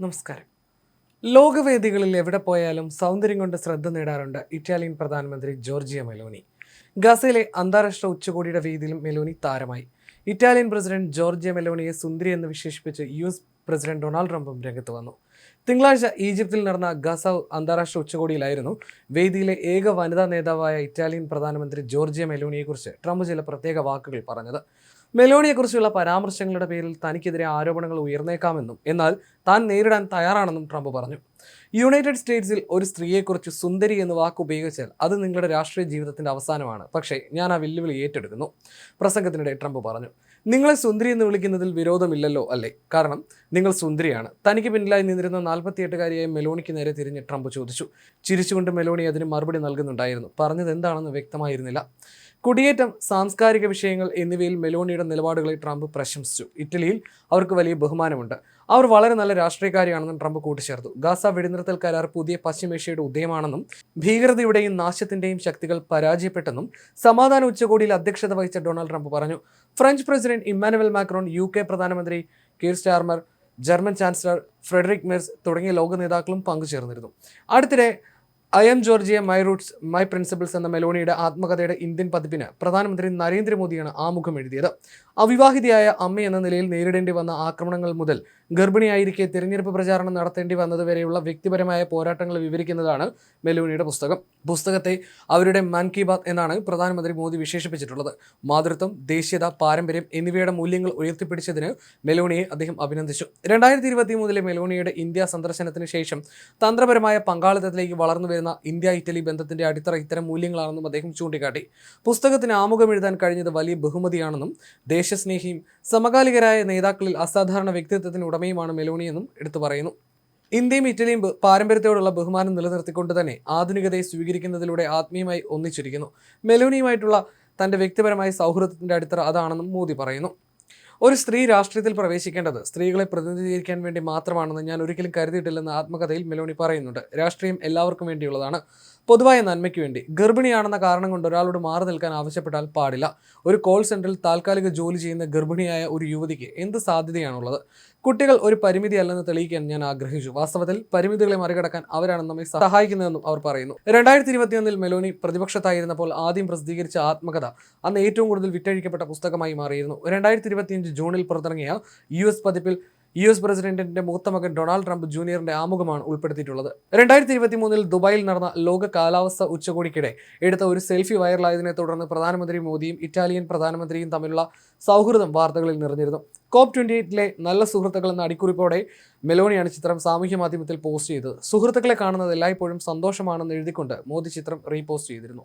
നമസ്കാരം. ലോകവേദികളിൽ എവിടെ പോയാലും സൗന്ദര്യം കൊണ്ട് ശ്രദ്ധ നേടാറുണ്ട് ഇറ്റാലിയൻ പ്രധാനമന്ത്രി ജോർജിയ മെലോനി. ഗസയിലെ അന്താരാഷ്ട്ര ഉച്ചകോടിയുടെ വേദിയിലും മെലോനി താരമായി. ഇറ്റാലിയൻ പ്രസിഡന്റ് ജോർജിയ മെലോണിയെ സുന്ദരി എന്ന് വിശേഷിപ്പിച്ച് യു എസ് പ്രസിഡന്റ് ഡൊണാൾഡ് ട്രംപും രംഗത്ത് വന്നു. തിങ്കളാഴ്ച ഈജിപ്തിൽ നടന്ന ഗസവ് അന്താരാഷ്ട്ര ഉച്ചകോടിയിലായിരുന്നു വേദിയിലെ ഏക വനിതാ നേതാവായ ഇറ്റാലിയൻ പ്രധാനമന്ത്രി ജോർജിയ മെലോണിയെക്കുറിച്ച് ട്രംപ് ചില പ്രത്യേക വാക്കുകൾ പറഞ്ഞത്. മെലോണിയെക്കുറിച്ചുള്ള പരാമർശങ്ങളുടെ പേരിൽ തനിക്കെതിരെ ആരോപണങ്ങൾ ഉയർന്നേക്കാമെന്നും എന്നാൽ താൻ നേരിടാൻ തയ്യാറാണെന്നും ട്രംപ് പറഞ്ഞു. യുണൈറ്റഡ് സ്റ്റേറ്റ്സിൽ ഒരു സ്ത്രീയെക്കുറിച്ച് സുന്ദരി എന്ന് വാക്ക് ഉപയോഗിച്ചാൽ അത് നിങ്ങളുടെ രാഷ്ട്രീയ ജീവിതത്തിന്റെ അവസാനമാണ്. പക്ഷേ ഞാൻ ആ വെല്ലുവിളി ഏറ്റെടുക്കുന്നു പ്രസംഗത്തിനിടെ ട്രംപ് പറഞ്ഞു. നിങ്ങളെ സുന്ദരി എന്ന് വിളിക്കുന്നതിൽ വിരോധമില്ലല്ലോ അല്ലേ? കാരണം നിങ്ങൾ സുന്ദരിയാണ്. തനിക്ക് പിന്നിലായി നിന്നിരുന്ന നാൽപ്പത്തിയെട്ടുകാരിയായ മെലോണിക്ക് നേരെ തിരിഞ്ഞ് ട്രംപ് ചോദിച്ചു. ചിരിച്ചുകൊണ്ട് മെലോണി അതിന് മറുപടി നൽകുന്നുണ്ടായിരുന്നു. പറഞ്ഞത് എന്താണെന്ന് വ്യക്തമായിരുന്നില്ല. കുടിയേറ്റം സാംസ്കാരിക വിഷയങ്ങൾ എന്നിവയിൽ മെലോണിയുടെ നിലപാടുകളെ ട്രംപ് പ്രശംസിച്ചു. ഇറ്റലിയിൽ അവർക്ക് വലിയ ബഹുമാനമുണ്ട്. അവർ വളരെ നല്ല രാഷ്ട്രീയക്കാരിയാണെന്നും ട്രംപ് കൂട്ടിച്ചേർത്തു. ഗാസ വെടിനിർത്തൽ കരാർ പുതിയ പശ്ചിമേഷ്യയുടെ ഉദയമാണെന്നും ഭീകരതയുടെയും നാശത്തിന്റെയും ശക്തികൾ പരാജയപ്പെട്ടെന്നും സമാധാന ഉച്ചകോടിയിൽ അധ്യക്ഷത വഹിച്ച ഡൊണാൾഡ് ട്രംപ് പറഞ്ഞു. French president Emmanuel Macron U K പ്രധാനമന്ത്രി Keir Starmer German chancellor Friedrich Merz തുടങ്ങിയ ലോക നേതാക്കളും പങ്കുചേർന്നിരുന്നു. അടുത്തിടെ I am Giorgia my roots my principles എന്ന മെലോണിയുടെ ആത്മകഥയുടെ ഇന്ത്യൻ പതിപ്പിന് പ്രധാനമന്ത്രി നരേന്ദ്രമോദിയാണ് ആമുഖം എഴുതിയത്. അവിവാഹിതയായ അമ്മ എന്ന നിലയിൽ നേരിടേണ്ടി വന്ന ആക്രമണങ്ങൾ മുതൽ ഗർഭിണിയായിരിക്കെ തിരഞ്ഞെടുപ്പ് പ്രചാരണം നടത്തേണ്ടി വന്നതുവരെയുള്ള വ്യക്തിപരമായ പോരാട്ടങ്ങൾ വിവരിക്കുന്നതാണ് മെലൂണിയുടെ പുസ്തകം. പുസ്തകത്തെ അവരുടെ മൻ കി ബാത് എന്നാണ് പ്രധാനമന്ത്രി മോദി വിശേഷിപ്പിച്ചിട്ടുള്ളത്. മാതൃത്വം ദേശീയത പാരമ്പര്യം എന്നിവയുടെ മൂല്യങ്ങൾ ഉയർത്തിപ്പിടിച്ചതിന് മെലോണിയെ അദ്ദേഹം അഭിനന്ദിച്ചു. രണ്ടായിരത്തി ഇരുപത്തി മൂന്നിലെ മെലോണിയുടെ ഇന്ത്യ സന്ദർശനത്തിന് ശേഷം തന്ത്രപരമായ പങ്കാളിത്തത്തിലേക്ക് വളർന്നു വരുന്ന ഇന്ത്യ ഇറ്റലി ബന്ധത്തിന്റെ അടിത്തറ ഇത്തരം മൂല്യങ്ങളാണെന്നും അദ്ദേഹം ചൂണ്ടിക്കാട്ടി. പുസ്തകത്തിന് ആമുഖം എഴുതാൻ കഴിഞ്ഞത് വലിയ ബഹുമതിയാണെന്നും ദേശസ്നേഹിയും സമകാലികരായ നേതാക്കളിൽ അസാധാരണ വ്യക്തിത്വത്തിന് ഉടമയുമാണ് മെലോണിയെന്നും എടുത്തു പറയുന്നു. ഇന്ത്യയും ഇറ്റലിയും പാരമ്പര്യത്തോടുള്ള ബഹുമാനം നിലനിർത്തിക്കൊണ്ട് തന്നെ ആധുനികതയെ സ്വീകരിക്കുന്നതിലൂടെ ആത്മീയമായി ഒന്നിച്ചിരിക്കുന്നു. മെലോണിയുമായിട്ടുള്ള തന്റെ വ്യക്തിപരമായ സൗഹൃദത്തിന്റെ അടിത്തറ അതാണെന്നും മോദി പറയുന്നു. ഒരു സ്ത്രീ രാഷ്ട്രീയത്തിൽ പ്രവേശിക്കേണ്ടത് സ്ത്രീകളെ പ്രതിനിധീകരിക്കാൻ വേണ്ടി മാത്രമാണെന്ന് ഞാൻ ഒരിക്കലും കരുതിയിട്ടില്ലെന്ന് ആത്മകഥയിൽ മെലോണി പറയുന്നുണ്ട്. രാഷ്ട്രീയം എല്ലാവർക്കും വേണ്ടിയുള്ളതാണ്. പൊതുവായ നന്മയ്ക്ക് വേണ്ടി. ഗർഭിണിയാണെന്ന കാരണം കൊണ്ട് ഒരാളോട് മാറി നിൽക്കാൻ ആവശ്യപ്പെട്ടാൽ പാടില്ല. ഒരു കോൾ സെന്ററിൽ താൽക്കാലിക ജോലി ചെയ്യുന്ന ഗർഭിണിയായ ഒരു യുവതിക്ക് എന്ത് സാധ്യതയാണുള്ളത്? കുട്ടികൾ ഒരു പരിമിതി അല്ലെന്ന് തെളിയിക്കാൻ ഞാൻ ആഗ്രഹിച്ചു. വാസ്തവത്തിൽ പരിമിതികളെ മറികടക്കാൻ അവരാണ് നമ്മെ സഹായിക്കുന്നതെന്നും അവർ പറയുന്നു. രണ്ടായിരത്തി ഇരുപത്തിയൊന്നിൽ മെലോനി പ്രതിപക്ഷത്തായിരുന്നപ്പോൾ ആദ്യം പ്രസിദ്ധീകരിച്ച ആത്മകഥ അന്ന് ഏറ്റവും കൂടുതൽ വിറ്റഴിക്കപ്പെട്ട പുസ്തകമായി മാറിയിരുന്നു. രണ്ടായിരത്തി ഇരുപത്തിയഞ്ച് ജൂണിൽ പുറത്തിറങ്ങിയ യു എസ് പതിപ്പിൽ യു എസ് പ്രസിഡന്റിന്റെ മൂത്ത മകൻ ഡൊണാൾഡ് ട്രംപ് ജൂനിയറിന്റെ ആമുഖമാണ് ഉൾപ്പെടുത്തിയിട്ടുള്ളത്. രണ്ടായിരത്തി ഇരുപത്തി മൂന്നിൽ ദുബായിൽ നടന്ന ലോക കാലാവസ്ഥ ഉച്ചകോടിക്കിടെ എടുത്ത ഒരു സെൽഫി വൈറലായതിനെ തുടർന്ന് പ്രധാനമന്ത്രി മോദിയും ഇറ്റാലിയൻ പ്രധാനമന്ത്രിയും തമ്മിലുള്ള സൗഹൃദം വാർത്തകളിൽ നിറഞ്ഞിരുന്നു. കോപ്പ് ട്വന്റി എയ്റ്റിലെ നല്ല സുഹൃത്തുക്കൾ എന്ന അടിക്കുറിപ്പോടെ മെലോണിയാണ് ചിത്രം സാമൂഹ്യ മാധ്യമത്തിൽ പോസ്റ്റ് ചെയ്തത്. സുഹൃത്തുക്കളെ കാണുന്നത് എല്ലായ്പ്പോഴും സന്തോഷമാണെന്ന് എഴുതിക്കൊണ്ട് മോദി ചിത്രം റീപോസ്റ്റ് ചെയ്തിരുന്നു.